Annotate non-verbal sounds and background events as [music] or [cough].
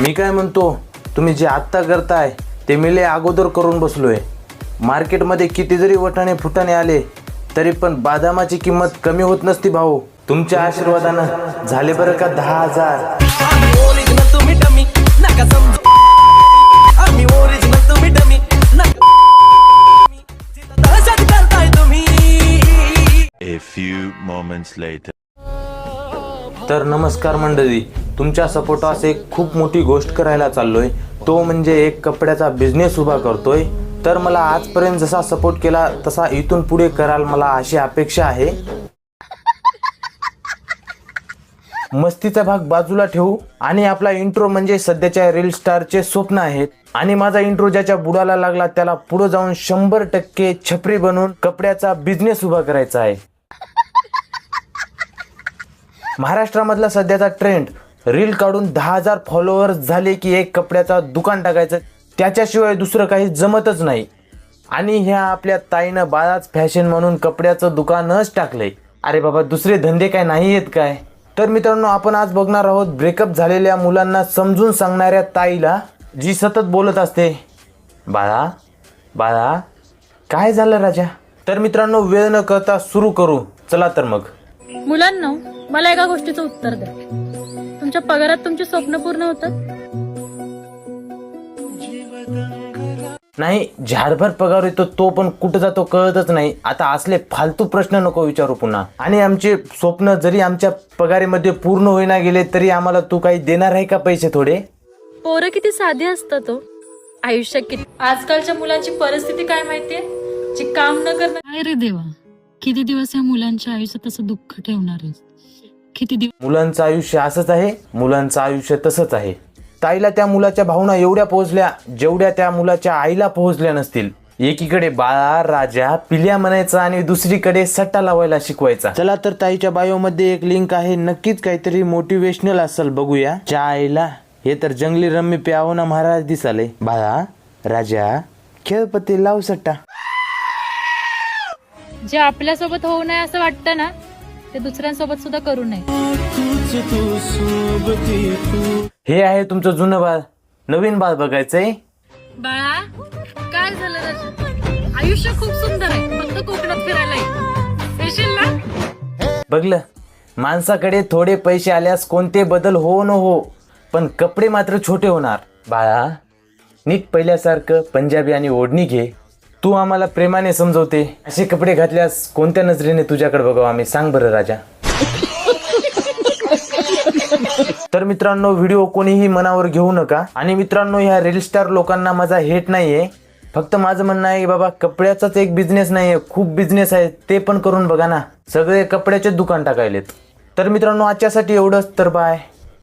मी काय म्हणतो तुम्ही जे आत्ता करताय ते मी लय अगोदर करून बसलोय. मार्केटमध्ये किती जरी वटाणे फुटाणे आले तरी पण बदामाची किंमत कमी होत नसती भाऊ. तुमच्या आशीर्वादानं झाले बरं का दहा हजार. A few moments later. तर नमस्कार मंडळी तुमच्या सपोर्टास एक खूप मोठी गोष्ट करायला चाललोय. तो म्हणजे एक कपड्याचा बिझनेस उभा करतोय. तर मला आजपर्यंत जसा सपोर्ट केला तसा इथून पुढे कराल मला अशी अपेक्षा आहे. मस्तीचा भाग बाजूला ठेवू. आणि आपला इंट्रो म्हणजे सध्याच्या रील स्टारचे स्वप्न आहेत. आणि माझा इंट्रो ज्याच्या बुडाला लागला त्याला पुढे जाऊन शंभर टक्के छपरी बनवून कपड्याचा बिझनेस उभा करायचा आहे. महाराष्ट्रामधला सध्याचा ट्रेंड रील काढून दहा हजार फॉलोअर्स झाले की एक कपड्याचा दुकान टाकायचं त्याच्याशिवाय दुसरं काही जमतच नाही. आणि ह्या आपल्या ताईनं बाळाच फॅशन म्हणून कपड्याचं दुकानच टाकलंय. अरे बाबा दुसरे धंदे काय नाही आहेत काय? तर मित्रांनो आपण आज बघणार आहोत ब्रेकअप झालेल्या मुलांना समजून सांगणाऱ्या ताईला जी सतत बोलत असते बाळा बाळा काय झालं राजा? तर मित्रांनो वेळ न करता सुरू करू. चला तर मग. मुलांना मला एका गोष्टीचं उत्तर द्या. तुमच्या पगारात तुमची स्वप्न पूर्ण होतात? नाही झाडभर पगार येतो तो पण कुठं जातो कळतच नाही. आता असले फालतू प्रश्न नको विचारू पुन्हा. आणि आमचे स्वप्न जरी आमच्या पगारीमध्ये पूर्ण होईना गेले तरी आम्हाला तू काही देणार आहे का पैसे थोडे? पोरं किती साधे असतात तो आयुष्य किती आजकालच्या मुलांची परिस्थिती काय माहितीये? जी काम न करणं काय रे देवा? किती दिवस या मुलांच्या आयुष्यात असं दुःख ठेवणार आहेस? किती दिवस? मुलांचं आयुष्य असंच आहे मुलांचं आयुष्य तसंच आहे. ताईला त्या मुलाच्या भावना एवढ्या पोहोचल्या जेवढ्या त्या मुलाच्या आईला पोहोचल्या नसतील. एकीकडे बाळा राजा पिल्या म्हणायचा आणि दुसरीकडे सट्टा लावायला शिकवायचा. चला तर ताईच्या बायो मध्ये एक लिंक आहे नक्कीच काहीतरी मोटिवेशनल असेल बघूया. च्या आईला हे तर जंगली रम्मी प्यावना महाराज दिसाले. बाळा राजा खेळपती लाव सट्टा. जे आपल्यासोबत होऊ नये असं वाटतं ना ते दुसऱ्यांसोबत सुद्धा करू नये. हे आहे तुमचं जुनं बाळ. नवीन बाळ बघायचंय? बाळा काय झालं आयुष्य खूप सुंदर आहे. फक्त कोकणात फिरायला ये. येशील ना? बघलं. माणसाकडे थोडे पैसे आल्यास कोणते बदल हो न हो पण कपडे मात्र छोटे होणार. बाळा नीट पहिल्यासारखं पंजाबी आणि ओढणी घे. तू आम्हाला प्रेमाने समजवते. असे कपडे घातल्यास कोणत्या नजरेने तुझ्याकडे बघावं आम्ही? सांग बरं राजा. [laughs] तर मित्रांनो व्हिडिओ कोणीही मनावर घेऊ नका. आणि मित्रांनो ह्या रील स्टार लोकांना माझा हेट नाहीये. फक्त माझं म्हणणं आहे की बाबा कपड्याचाच एक बिझनेस नाहीये. खूप बिझनेस आहे. ते पण करून बघा ना. सगळे कपड्याचे दुकान टाकायलेत. तर मित्रांनो आजच्यासाठी एवढंच. तर बाय